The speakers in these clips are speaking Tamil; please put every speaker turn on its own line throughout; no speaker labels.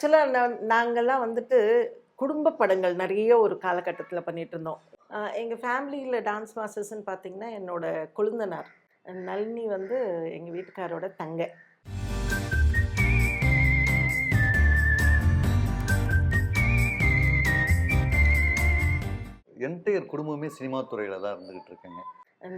ஆக்சுவலாக நான் நாங்கள்லாம் வந்துட்டு குடும்ப படங்கள் நிறைய ஒரு காலகட்டத்தில் பண்ணிட்டு இருந்தோம் எங்கள் ஃபேமிலியில் டான்ஸ் மாஸ்டர்ஸ்ன்னு பார்த்தீங்கன்னா என்னோட கொழுந்தனார். நளினி வந்து எங்கள் வீட்டுக்காரோட தங்கை.
என்டையர் குடும்பமே சினிமா துறையில் தான் இருந்துக்கிட்டு இருக்கேங்க.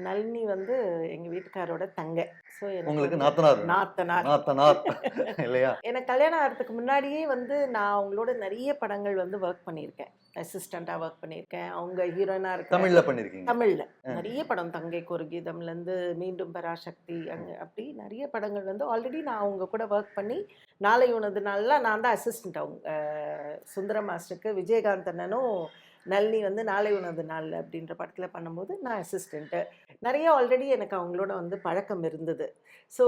நளினி வந்து எங்கள் வீட்டுக்காரோட தங்கை. ஸோ
உங்களுக்கு நாத்தனார்.
நாத்தனார்.
நாத்தனார். இல்லையா?
எனக்கு கல்யாணம் ஆகிறதுக்கு முன்னாடியே வந்து நான் அவங்களோட நிறைய படங்கள் வந்து ஒர்க் பண்ணியிருக்கேன். அசிஸ்டண்ட்டாக ஒர்க் பண்ணியிருக்கேன். அவங்க ஹீரோயினாக இருக்க
தமிழ்ல பண்ணிருக்கீங்க
தமிழில். நிறைய படம் தங்கைக்கு ஒரு கீதம்லேருந்து மீண்டும் பராசக்தி அங்கே அப்படி நிறைய படங்கள் வந்து ஆல்ரெடி நான் அவங்க கூட ஒர்க் பண்ணி நாளை உனது நாளில் நான் தான் அசிஸ்டண்ட் அவங்க அஹ், சுந்தரம் மாஸ்டருக்கு விஜயகாந்த் அண்ணனும் நளினி வந்து நாளை உணவு நாள் அப்படின்ற படத்தில் பண்ணும்போது நான் அசிஸ்டண்ட்டு நிறைய ஆல்ரெடி எனக்கு அவங்களோட வந்து பழக்கம் இருந்தது. ஸோ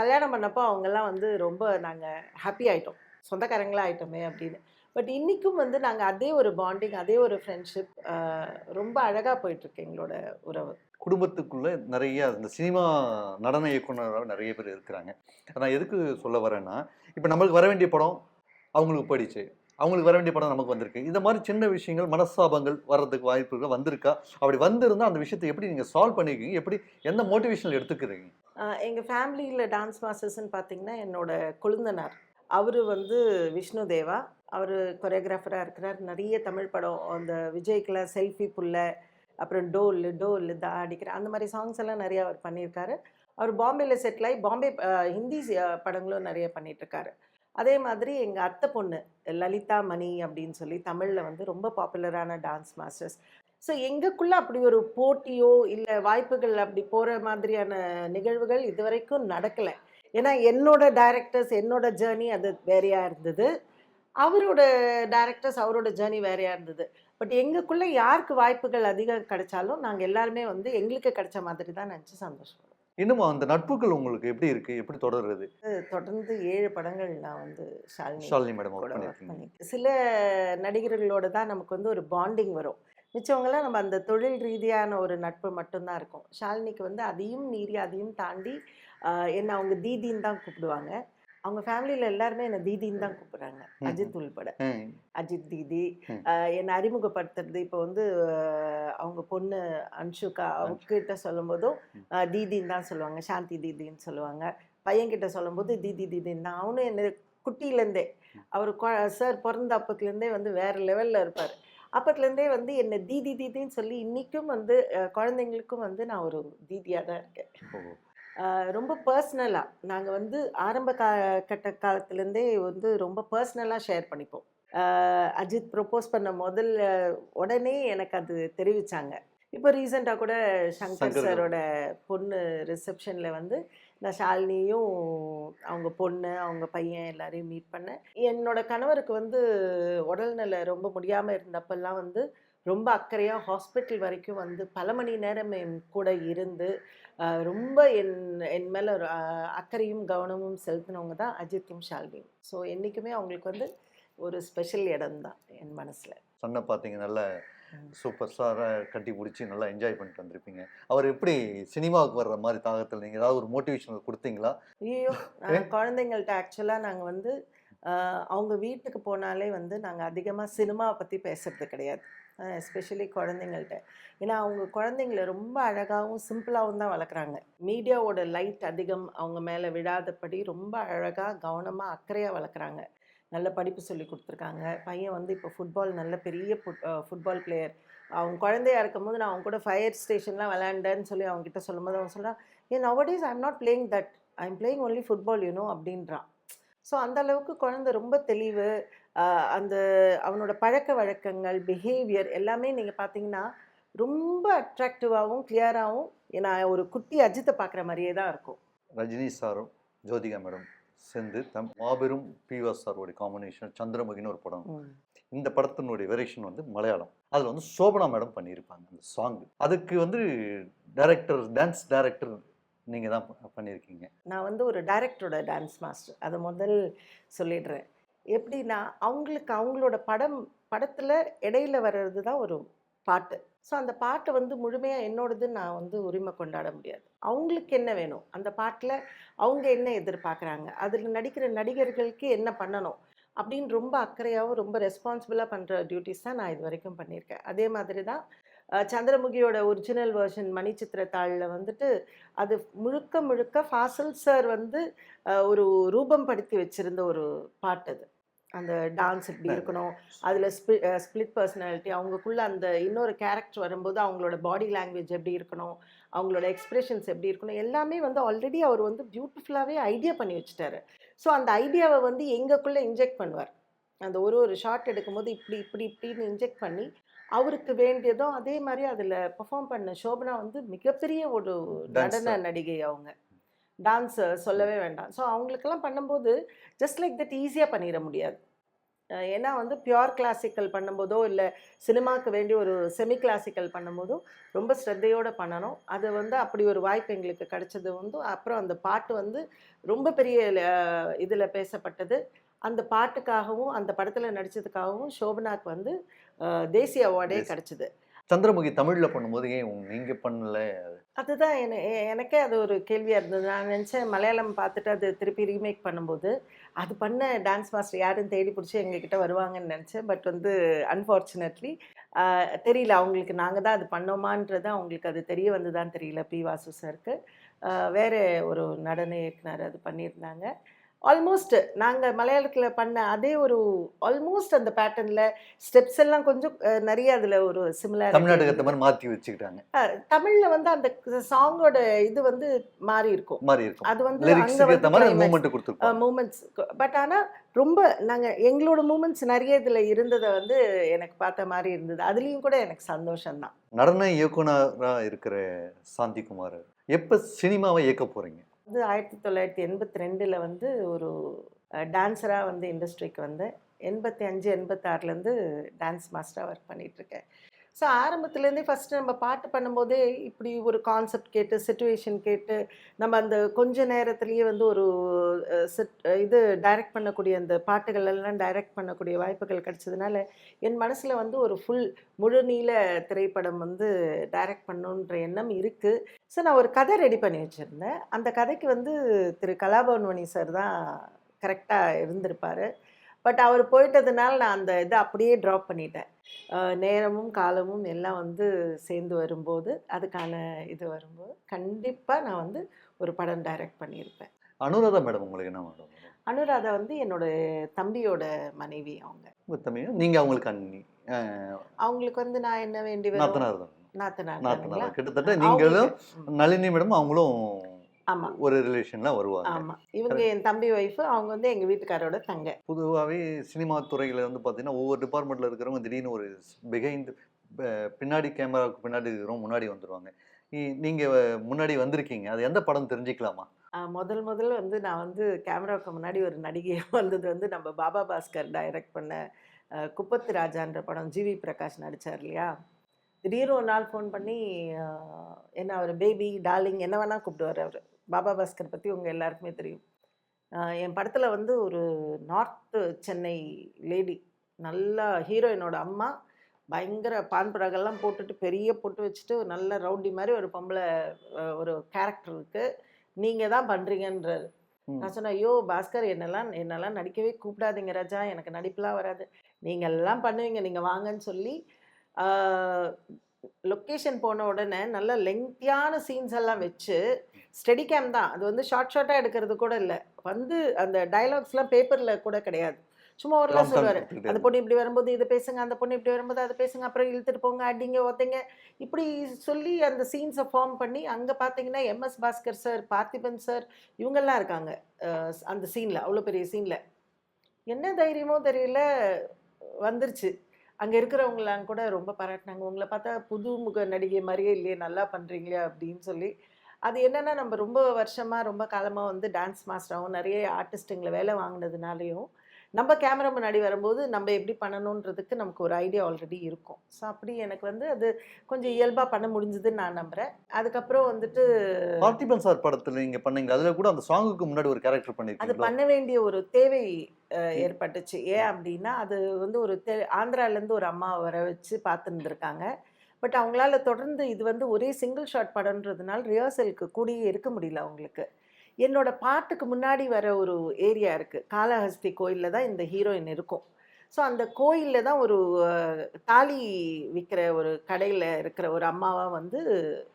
கல்யாணம் பண்ணப்போ அவங்கெல்லாம் வந்து ரொம்ப நாங்கள் ஹாப்பி ஆகிட்டோம் சொந்தக்காரங்களாக ஆகிட்டோமே அப்படின்னு. பட் இன்றைக்கும் வந்து நாங்கள் அதே ஒரு பாண்டிங் அதே ஒரு ஃப்ரெண்ட்ஷிப் ரொம்ப அழகாக போயிட்டுருக்கு எங்களோட உறவு.
குடும்பத்துக்குள்ளே நிறைய அந்த சினிமா நடன இயக்குனராக நிறைய பேர் இருக்கிறாங்க. நான் எதுக்கு சொல்ல வரேன்னா இப்போ நம்மளுக்கு வர வேண்டிய படம் அவங்களுக்கு போயிடுச்சு. அவங்களுக்கு வர வேண்டிய படம் நமக்கு வந்திருக்கு. இந்த மாதிரி சின்ன விஷயங்கள் மனஸ்தாபங்கள் வர்றதுக்கு வாய்ப்புகள் வந்திருக்கா? அப்படி வந்திருந்தால் அந்த விஷயத்தை எப்படி நீங்கள் சால்வ் பண்ணிருக்கீங்க? எப்படி எந்த மோட்டிவேஷனில் எடுத்துக்கிறீங்க?
எங்கள் ஃபேமிலியில் டான்ஸ் மாஸ்டர்ஸ்ன்னு பார்த்தீங்கன்னா என்னோட கொழுந்தனார். அவர் வந்து விஷ்ணு தேவா. அவர் கொரியோகிராஃபராக இருக்கிறார். நிறைய தமிழ் படம் அந்த விஜய்க்குலாம் செல்ஃபி புல்ல அப்புறம் டோல் டோல் தா அடிக்கிற அந்த மாதிரி சாங்ஸ் எல்லாம் நிறைய அவர் பண்ணியிருக்காரு. அவர் பாம்பேல செட்டில் ஆகி பாம்பே ஹிந்தி படங்களும் நிறைய பண்ணிகிட்ருக்காரு அதே மாதிரி எங்கள் அத்தை பொண்ணு லலிதா மணி அப்படின்னு சொல்லி தமிழில் வந்து ரொம்ப பாப்புலரான டான்ஸ் மாஸ்டர்ஸ். ஸோ எங்களுக்குள்ளே அப்படி ஒரு போட்டியோ இல்லை வாய்ப்புகள் அப்படி போகிற மாதிரியான நிகழ்வுகள் இதுவரைக்கும் நடக்கலை. ஏன்னா என்னோட டைரக்டர்ஸ் என்னோட ஜேர்னி அது வேறையாக இருந்தது. அவரோட டைரக்டர்ஸ் அவரோட ஜேர்னி வேறையாக இருந்தது. பட் எங்களுக்குள்ளே யாருக்கு வாய்ப்புகள் அதிகம் கிடைச்சாலும் நாங்கள் எல்லாருமே வந்து எங்களுக்கு கிடைச்ச மாதிரி தான் நினச்சி சந்தோஷம்
இன்னும் அந்த நட்புகள் உங்களுக்கு எப்படி இருக்கு? எப்படி தொடருது
தொடர்ந்து ஏழு படங்கள் நான் வந்து ஷாலினி
ஷாலினி மேடம்
பண்ணியிருக்கேன். சில நடிகர்களோட தான் நமக்கு வந்து ஒரு பாண்டிங் வரும். மிச்சவங்கெல்லாம் நம்ம அந்த தொழில் ரீதியான ஒரு நட்பு மட்டும்தான் இருக்கும். ஷாலினிக்கு வந்து அதையும் மீறி அதையும் தாண்டி என்னை அவங்க தீதின்னு தான் கூப்பிடுவாங்க. அவங்க ஃபேமிலியில் எல்லாருமே என்னை தீதின்னு தான் கூப்பிடுறாங்க. அஜித் உள்பட. அஜித் தீதி என்னை அறிமுகப்படுத்துறது இப்போ வந்து அவங்க பொண்ணு அன்ஷுகா அவங்ககிட்ட சொல்லும்போதும்
ம்.
ஆஹ், தீதின்னு தான் சொல்லுவாங்க. சாந்தி தீதின்னு சொல்லுவாங்க. பையன்கிட்ட சொல்லும்போது தீதி தீதின்னு தான். அவனும் என்ன குட்டியிலேருந்தே அவர் சார் பிறந்த அப்பத்துலேருந்தே வந்து வேறு லெவலில் இருப்பார். அப்பத்துலேருந்தே வந்து என்னை தீதி தீதின்னு சொல்லி இன்றைக்கும் வந்து குழந்தைங்களுக்கும் வந்து நான் ஒரு தீதியாக தான் இருக்கேன். ரொம்ப பர்சனலாக நாங்கள் வந்து ஆரம்ப கா கட்ட காலத்துலேருந்தே வந்து ரொம்ப பர்சனலாக ஷேர் பண்ணிப்போம். அஜித் ப்ரொப்போஸ் பண்ண முதல் உடனே எனக்கு அது தெரிவித்தாங்க இப்போ ரீசெண்டாக கூட சங்கர் சாரோட பொண்ணு ரிசப்ஷனில் வந்து நான் ஷாலினியும் அவங்க பொண்ணு அவங்க பையன் எல்லாரையும் மீட் பண்ணேன். என்னோட கணவருக்கு வந்து உடல்நிலை ரொம்ப முடியாமல் இருந்தப்பெல்லாம் வந்து ரொம்ப அக்கறையாக ஹாஸ்பிட்டல் வரைக்கும் வந்து பல மணி நேரம் என் கூட இருந்து ரொம்ப என் என் மேலே அக்கறையும் கவனமும் செலுத்தினவங்க தான் அஜித்தும் ஷாலினியும் ஸோ என்றைக்குமே அவங்களுக்கு வந்து ஒரு ஸ்பெஷல் இடம் தான் என் மனசில்.
சன்னை பார்த்தீங்க நல்ல. சூப்பர் ஸ்டாராக கட்டி பிடிச்சி நல்லா என்ஜாய் பண்ணிட்டு வந்திருப்பீங்க. அவர் எப்படி சினிமாவுக்கு வர்ற மாதிரி தாகத்தில் நீங்கள் ஏதாவது ஒரு மோட்டிவேஷனல் கொடுத்தீங்களா?
ஐயோ நாங்கள் குழந்தைங்கள்ட்ட ஆக்சுவலாக நாங்கள் வந்து அவங்க வீட்டுக்கு போனாலே வந்து நாங்கள் அதிகமாக சினிமாவை பற்றி பேசுறது கிடையாது. எஸ்பெஷலி குழந்தைங்கள்ட்ட. ஏன்னா அவங்க குழந்தைங்கள ரொம்ப அழகாகவும் சிம்பிளாகவும் தான் வளர்க்குறாங்க. மீடியாவோட லைட் அதிகம் அவங்க மேலே விழாதபடி ரொம்ப அழகாக கவனமாக அக்கறையாக வளர்க்குறாங்க. நல்ல படிப்பு சொல்லி கொடுத்துருக்காங்க. பையன் வந்து இப்போ ஃபுட்பால் நல்ல பெரிய ஃபுட்பால் பிளேயர் அவங்க குழந்தையா இருக்கும்போது நான் அவங்க கூட ஃபயர் ஸ்டேஷன்லாம் விளையாண்டேன்னு சொல்லி அவங்க கிட்ட சொல்லும்போது அவன் சொல்கிறான் ஏன் nowadays I am not playing that I am playing only football you know அப்படின்றான். ஸோ அந்த அளவுக்கு குழந்தை ரொம்ப தெளிவு அந்த அவனோட பழக்க வழக்கங்கள் பிஹேவியர் எல்லாமே நீங்கள் பார்த்தீங்கன்னா ரொம்ப அட்ராக்டிவாகவும் கிளியராகவும் நான் ஒரு குட்டி அஜித்தை பார்க்குற மாதிரியே தான் இருக்கும்.
ரஜினி சாரும் ஜோதிகா மேடம் சேர்ந்து தம் மாபெரும் பிவாஸ் சாரோடைய காம்பினேஷன் சந்திரமுகின்னு ஒரு படம். இந்த படத்தினுடைய வெரியேஷன் வந்து மலையாளம். அதில் வந்து சோபனா மேடம் பண்ணியிருப்பாங்க அந்த சாங் அதுக்கு வந்து டைரக்டர் டான்ஸ் டைரக்டர் நீங்கள் தான் பண்ணியிருக்கீங்க.
நான் வந்து ஒரு டைரக்டரோட டான்ஸ் மாஸ்டர் அதை முதல் சொல்லிடுறேன். எப்படின்னா அவங்களுக்கு அவங்களோட படம் படத்தில் இடையில வர்றது தான் ஒரு பாட்டு. ஸோ அந்த பாட்டை வந்து முழுமையாக என்னோடதுன்னு நான் வந்து உரிமை கொண்டாட முடியாது. அவங்களுக்கு என்ன வேணும்? அந்த பாட்டில் அவங்க என்ன எதிர்பார்க்குறாங்க? அதில் நடிக்கிற நடிகர்களுக்கு என்ன பண்ணணும்? அப்படின்னு ரொம்ப அக்கறையாகவும் ரொம்ப ரெஸ்பான்சிபிளாக பண்ணுற டியூட்டிஸ் தான் நான் இது வரைக்கும் பண்ணியிருக்கேன். அதே மாதிரி தான் சந்திரமுகியோட ஒரிஜினல் வெர்ஷன் மணிச்சித்திரத்தாளில் வந்துட்டு அது முழுக்க முழுக்க ஃபாசல் சார் வந்து ஒரு ரூபம் படுத்தி வச்சுருந்த ஒரு பாட்டு அது. அந்த டான்ஸ் இப்படி இருக்கணும். அதில் ஸ்பிளிட் பர்சனாலிட்டி அவங்களுக்குள்ள அந்த இன்னொரு கேரக்டர் வரும்போது அவங்களோட பாடி லாங்குவேஜ் எப்படி இருக்கணும் அவங்களோட எக்ஸ்பிரஷன்ஸ் எப்படி இருக்கணும் எல்லாமே வந்து ஆல்ரெடி அவர் வந்து பியூட்டிஃபுல்லாகவே ஐடியா பண்ணி வச்சுட்டாரு. ஸோ அந்த ஐடியாவை வந்து எங்களுக்குள்ளே இன்ஜெக்ட் பண்ணுவார். அந்த ஒரு ஒரு ஷாட் எடுக்கும்போது இப்படி இப்படி இப்படின்னு இன்ஜெக்ட் பண்ணி அவருக்கு வேண்டியதும் அதே மாதிரி அதில் பெர்ஃபார்ம் பண்ண சோபனா வந்து மிகப்பெரிய ஒரு நடன. நடிகை அவங்க. டான்ஸ் சொல்லவே வேண்டாம். ஸோ அவங்களுக்கெல்லாம் பண்ணும்போது ஜஸ்ட் லைக் தட் ஈஸியாக பண்ணிட முடியாது. ஏன்னா வந்து பியோர் கிளாசிக்கல் பண்ணும்போதோ இல்லை சினிமாவுக்கு வேண்டி ஒரு செமி கிளாசிக்கல் பண்ணும்போதோ ரொம்ப ஸ்ரத்தையோடு பண்ணணும். அது வந்து அப்படி ஒரு வாய்ப்பு எங்களுக்கு கிடைச்சது வந்து அப்புறம் அந்த பாட்டு வந்து ரொம்ப பெரிய இதில் பேசப்பட்டது. அந்த பாட்டுக்காகவும் அந்த படத்தில் நடித்ததுக்காகவும் சோபனாக்கு வந்து தேசிய அவார்டே. கிடைச்சிது.
சந்திரமுகி தமிழில் பண்ணும்போது ஏன் நீங்கள் பண்ணல?
அதுதான் என எனக்கே அது ஒரு கேள்வியாக இருந்தது. நான் நினச்சேன் மலையாளம் பார்த்துட்டு அது திருப்பி ரீமேக் பண்ணும்போது அது பண்ண டான்ஸ் மாஸ்டர் யாருன்னு தேடி பிடிச்சி எங்ககிட்ட வருவாங்கன்னு நினச்சேன். பட் வந்து அன்ஃபார்ச்சுனேட்லி தெரியல. அவங்களுக்கு நாங்கள் தான் அது பண்ணோமான்றது அவங்களுக்கு அது தெரிய வந்ததான்னு தெரியல. பி வாசு சாருக்கு வேறு ஒரு நடன இயக்குனர் அது பண்ணியிருந்தாங்க. ஆல்மோஸ்ட் நாங்கள் மலையாளத்தில் பண்ண அதே ஒரு ஆல்மோஸ்ட் அந்த பேட்டர்னில் ஸ்டெப்ஸ் எல்லாம் கொஞ்சம் நிறைய அதில் ஒரு சிமிலர்
தமிழ்நாட்டுக்கு மாதிரி மாத்தி வச்சுக்கிட்டாங்க.
தமிழ்ல வந்து அந்த சாங்கோட இது வந்து மாறி இருக்கும்.
மாதிரி இருக்கும்.
அது வந்து
மூமெண்ட் கொடுத்துருப்பாங்க.
மூமெண்ட்ஸ் பட் ஆனா ரொம்ப நாங்க எங்களோட மூமெண்ட்ஸ் நிறைய இதுல இருந்ததை வந்து எனக்கு பார்த்த மாதிரி இருந்தது. அதுலயும் கூட எனக்கு சந்தோஷம்தான்.
நடன இயக்குனரா இருக்கிற சாந்திகுமார் எப்ப சினிமாவை இயக்க போறீங்க?
வந்து ஆயிரத்தி தொள்ளாயிரத்தி எண்பத்தி ரெண்டில் வந்து ஒரு டான்ஸராக வந்து இண்டஸ்ட்ரிக்கு வந்தேன். எண்பத்தி அஞ்சு எண்பத்தாறுலேருந்து டான்ஸ் மாஸ்டராக ஒர்க் பண்ணிகிட்ருக்கேன் ஸோ ஆரம்பத்துலேருந்தே ஃபஸ்ட்டு நம்ம பாட்டு பண்ணும்போதே இப்படி ஒரு கான்செப்ட் கேட்டு சுச்சுவேஷன் கேட்டு நம்ம அந்த கொஞ்ச நேரத்துலேயே வந்து ஒரு அஹ், இது டைரக்ட் பண்ணக்கூடிய அந்த பாட்டுகள் எல்லாம் டைரக்ட் பண்ணக்கூடிய வாய்ப்புகள் கிடச்சதுனால என் மனசில் வந்து ஒரு ஃபுல் முழுநீள திரைப்படம் வந்து டைரக்ட் பண்ணணுன்ற எண்ணம் இருக்குது ஸோ நான் ஒரு கதை ரெடி பண்ணி வச்சுருந்தேன். அந்த கதைக்கு வந்து திரு கலாபவன்மணி சார் தான் கரெக்டாக இருந்திருப்பார். பட் அவர் போயிட்டதுனால நான் அந்த இதை அப்படியே ட்ராப் பண்ணிட்டேன். நேரமும் காலமும் எல்லாம் வந்து சேர்ந்து வரும்போது அதுக்கான இது வரும்போது கண்டிப்பாக நான் வந்து ஒரு படம் டைரக்ட் பண்ணியிருப்பேன்.
அனுராதா மேடம் உங்களுக்கு என்ன மேடம்
அனுராதா வந்து என்னோட தம்பியோட மனைவி அவங்க.
உங்க தம்பி நீங்க அவங்களுக்கு அண்ணி.
அவங்களுக்கு வந்து நான் என்ன வேண்டி
நாத்தனார் தான்.
நாத்தனார்.
கிட்டத்தட்ட நீங்களும் நளினி மேடம் அவங்களும்
ஆமா.
ஒரு ரிலேஷன்ல வருவாங்க.
ஆமா. இவங்க என் தம்பி ஒய்ஃபு அவங்க வந்து எங்க வீட்டுக்காரோட தங்க.
பொதுவாகவே சினிமா துறையில் வந்து பார்த்தீங்கன்னா ஒவ்வொரு டிபார்ட்மெண்ட்டில் இருக்கிறவங்க திடீர்னு ஒரு பிஹைண்ட் பின்னாடி கேமராவுக்கு பின்னாடி இருக்கிறவங்க முன்னாடி வந்துடுவாங்க நீங்கள் முன்னாடி வந்திருக்கீங்க. அது எந்த படம் தெரிஞ்சுக்கலாமா?
முதல் முதல் வந்து நான் வந்து கேமராவுக்கு முன்னாடி ஒரு நடிகையாக வந்தது வந்து நம்ம பாபா பாஸ்கர் டைரக்ட் பண்ண குப்பத்து ராஜான்ற படம் ஜிவி பிரகாஷ் நடித்தார் இல்லையா? திடீர்னு ஒரு நாள் ஃபோன் பண்ணி என்ன அவர் பேபி டார்லிங் என்ன வேணால் கூப்பிடுவார் அவர். பாபா பாஸ்கர் பற்றி உங்கள் எல்லாருக்குமே தெரியும். என் படத்தில் வந்து ஒரு நார்த்து சென்னை லேடி நல்லா ஹீரோயினோட அம்மா பயங்கர பான் பராகெல்லாம் போட்டுட்டு பெரிய பொட்டு வச்சுட்டு நல்ல ரவுடி மாதிரி ஒரு பொம்பளை ஒரு கேரக்டர் இருக்குது நீங்கள் தான் பண்ணுறீங்கன்றாரு. நான் சொன்னேன் ஐயோ பாஸ்கர் என்னெல்லாம் என்னெல்லாம் நடிக்கவே கூப்பிடாதீங்க ராஜா எனக்கு நடிப்புலாம் வராது. நீங்கள் எல்லாம் பண்ணுவீங்க நீங்கள் வாங்கன்னு சொல்லி லொக்கேஷன் போன உடனே நல்ல லெங்க்தியான சீன்ஸ் எல்லாம் வச்சு ஸ்டெடி கேம் தான். அது வந்து ஷார்ட் ஷார்ட்டாக எடுக்கிறது கூட இல்லை. வந்து அந்த டயலாக்ஸ்லாம் பேப்பரில் கூட கிடையாது. சும்மா ஒரு சொல்லுவார் அந்த பொண்ணு இப்படி வரும்போது இதை பேசுங்க அந்த பொண்ணு இப்படி வரும்போது அதை பேசுங்க அப்புறம் இழுத்துட்டு போங்க அடிங்க ஒத்தைங்க. இப்படி சொல்லி அந்த சீன்ஸை ஃபார்ம் பண்ணி அங்கே பார்த்தீங்கன்னா MS Bhaskar sir Parthiban sir இவங்கெல்லாம் இருக்காங்க. அந்த சீனில் அவ்வளோ பெரிய சீனில் என்ன தைரியமோ தெரியல வந்துருச்சு. அங்கே இருக்கிறவங்களாம் கூட ரொம்ப பாராட்டினாங்க. உங்களை பார்த்தா புது முக நடிகை மாதிரியே இல்லையே நல்லா பண்ணுறீங்களே அப்படின்னு சொல்லி அது என்னென்னா நம்ம ரொம்ப வருஷமாக ரொம்ப காலமாக வந்து டான்ஸ் மாஸ்டராகவும் நிறைய ஆர்டிஸ்ட்டுங்களை வேலை வாங்கினதுனாலையும் நம்ம கேமரா முன்னாடி வரும்போது நம்ம எப்படி பண்ணணுன்றதுக்கு நமக்கு ஒரு ஐடியா ஆல்ரெடி இருக்கும். ஸோ அப்படி எனக்கு வந்து அது கொஞ்சம் இயல்பாக பண்ண முடிஞ்சதுன்னு நான் நம்புகிறேன் அதுக்கப்புறம் வந்துட்டு
பார்த்திபன் சார் படத்தில் நீங்கள் பண்ணீங்க அதில் கூட அந்த சாங்குக்கு முன்னாடி ஒரு கேரக்டர்
அது
பண்ணியிருக்கீங்களா
பண்ண வேண்டிய ஒரு தேவை ஏற்பட்டுச்சு. ஏன் அப்படின்னா அது வந்து ஒரு தே ஆந்திராலேருந்து ஒரு அம்மா வர வச்சு பார்த்துருந்துருக்காங்க. பட் அவங்களால தொடர்ந்து இது வந்து ஒரே சிங்கிள் ஷாட் படம்ன்றதுனால ரிஹர்சலுக்கு கூடியே இருக்க முடியல அவங்களுக்கு. என்னோட பாட்டுக்கு முன்னாடி வர ஒரு ஏரியா இருக்குது காலஹஸ்தி கோயிலில் தான் இந்த ஹீரோயின் இருக்கும். ஸோ அந்த கோயிலில் தான் ஒரு தாலி விற்கிற ஒரு கடையில் இருக்கிற ஒரு அம்மாவாக வந்து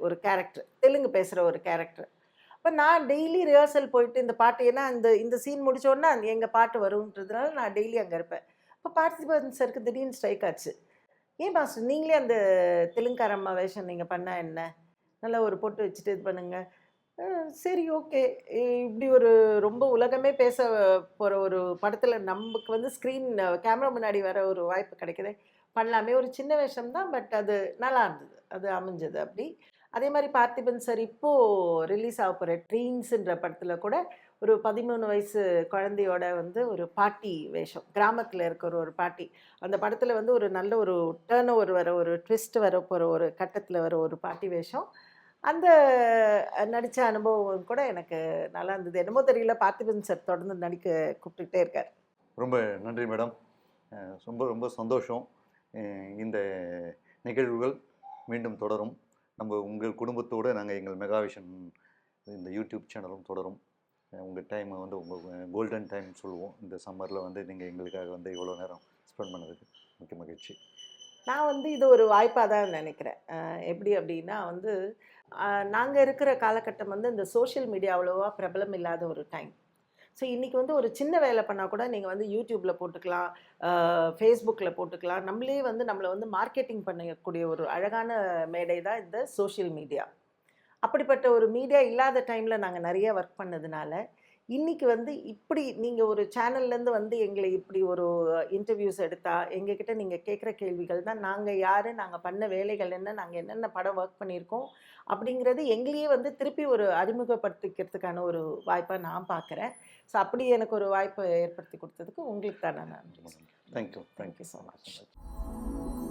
ஒரு கேரக்டர் தெலுங்கு பேசுகிற ஒரு கேரக்டர் அப்போ நான் டெய்லி ரிஹர்சல் போயிட்டு இந்த பாட்டு ஏன்னா இந்த இந்த சீன் முடித்தோன்னா எங்கள் பாட்டு வரும்ன்றதுனால நான் டெய்லி அங்கே இருப்பேன். இப்போ பார்த்திபன் சருக்கு திடீர்னு ஸ்ட்ரைக் ஆச்சு. ஏன் மாஸ்டர் நீங்களே அந்த தெலுங்கார அம்மா வேஷம் நீங்கள் பண்ணால் என்ன? நல்லா ஒரு பொட்டு வச்சுட்டு இது பண்ணுங்க. சரி ஓகே. இப்படி ஒரு ரொம்ப உலகமே பேச போகிற ஒரு படத்தில் நமக்கு வந்து ஸ்க்ரீன் கேமரா முன்னாடி வர ஒரு வாய்ப்பு கிடைக்குதே. பண்ணலாமே. ஒரு சின்ன வேஷம் தான் பட் அது நல்லா இருந்தது. அது அமைஞ்சது அப்படி. அதே மாதிரி பார்த்திபன் சார் இப்போது ரிலீஸ் ஆக போகிற ட்ரீன்ஸுன்ற படத்தில் கூட ஒரு பதிமூணு வயசு குழந்தையோட வந்து ஒரு பாட்டி வேஷம். கிராமத்தில் இருக்கிற ஒரு பாட்டி. அந்த படத்தில் வந்து ஒரு நல்ல ஒரு டேர்ன் ஓவர் வர ஒரு ட்விஸ்ட் வர போகிற ஒரு கட்டத்தில் வர ஒரு பாட்டி வேஷம். அந்த நடித்த அனுபவம் கூட எனக்கு நல்லா இருந்தது. என்னமோ தெரியல பார்த்திபன் சார் தொடர்ந்து நடிக்க கூப்பிட்டுக்கிட்டே இருக்கார்.
ரொம்ப நன்றி மேடம் ரொம்ப ரொம்ப சந்தோஷம். இந்த நிகழ்வுகள் மீண்டும் தொடரும். நம்ம உங்கள் குடும்பத்தோடு நாங்கள் எங்கள் மெகாவிஷன் இந்த யூடியூப் சேனலும் தொடரும். உங்கள் டைமை வந்து உங்கள் கோல்டன் டைம் சொல்லுவோம். இந்த சம்மரில் வந்து நீங்கள் எங்களுக்காக வந்து இவ்வளோ நேரம் ஸ்பெண்ட் பண்ணதுக்கு மிக்க மகிழ்ச்சி.
நான் வந்து இது ஒரு வாய்ப்பாக தான் நினைக்கிறேன். எப்படி அப்படின்னா வந்து நாங்கள் இருக்கிற காலகட்டம் வந்து இந்த சோஷியல் மீடியா அவ்வளோவா பிரபலம் இல்லாத ஒரு டைம் ஸோ இன்றைக்கி வந்து ஒரு சின்ன வேலை பண்ணால் கூட நீங்கள் வந்து யூடியூப்பில் போட்டுக்கலாம் ஃபேஸ்புக்கில் போட்டுக்கலாம். நம்மளே வந்து நம்மளை வந்து மார்க்கெட்டிங் பண்ணக்கூடிய ஒரு அழகான மேடை தான் இந்த சோஷியல் மீடியா அப்படிப்பட்ட ஒரு மீடியா இல்லாத டைமில் நாங்கள் நிறைய ஒர்க் பண்ணதுனால இன்னைக்கு வந்து இப்படி நீங்கள் ஒரு சேனல்லேருந்து வந்து எங்களை இப்படி ஒரு இன்டர்வியூஸ் எடுத்தா எங்ககிட்ட நீங்கள் கேட்குற கேள்விகள் தான் நாங்கள் யார் நாங்கள் பண்ண வேலைகள் என்ன நாங்கள் என்னென்ன படம் ஒர்க் பண்ணியிருக்கோம் அப்படிங்கிறது எங்களையே வந்து திருப்பி ஒரு அறிமுகப்படுத்திக்கிறதுக்கான ஒரு வாய்ப்பாக நான் பார்க்குறேன். ஸோ அப்படி எனக்கு ஒரு வாய்ப்பை ஏற்படுத்தி கொடுத்ததுக்கு உங்களுக்கு தான் நான் நன்றி
thank you
Thank you so
thank you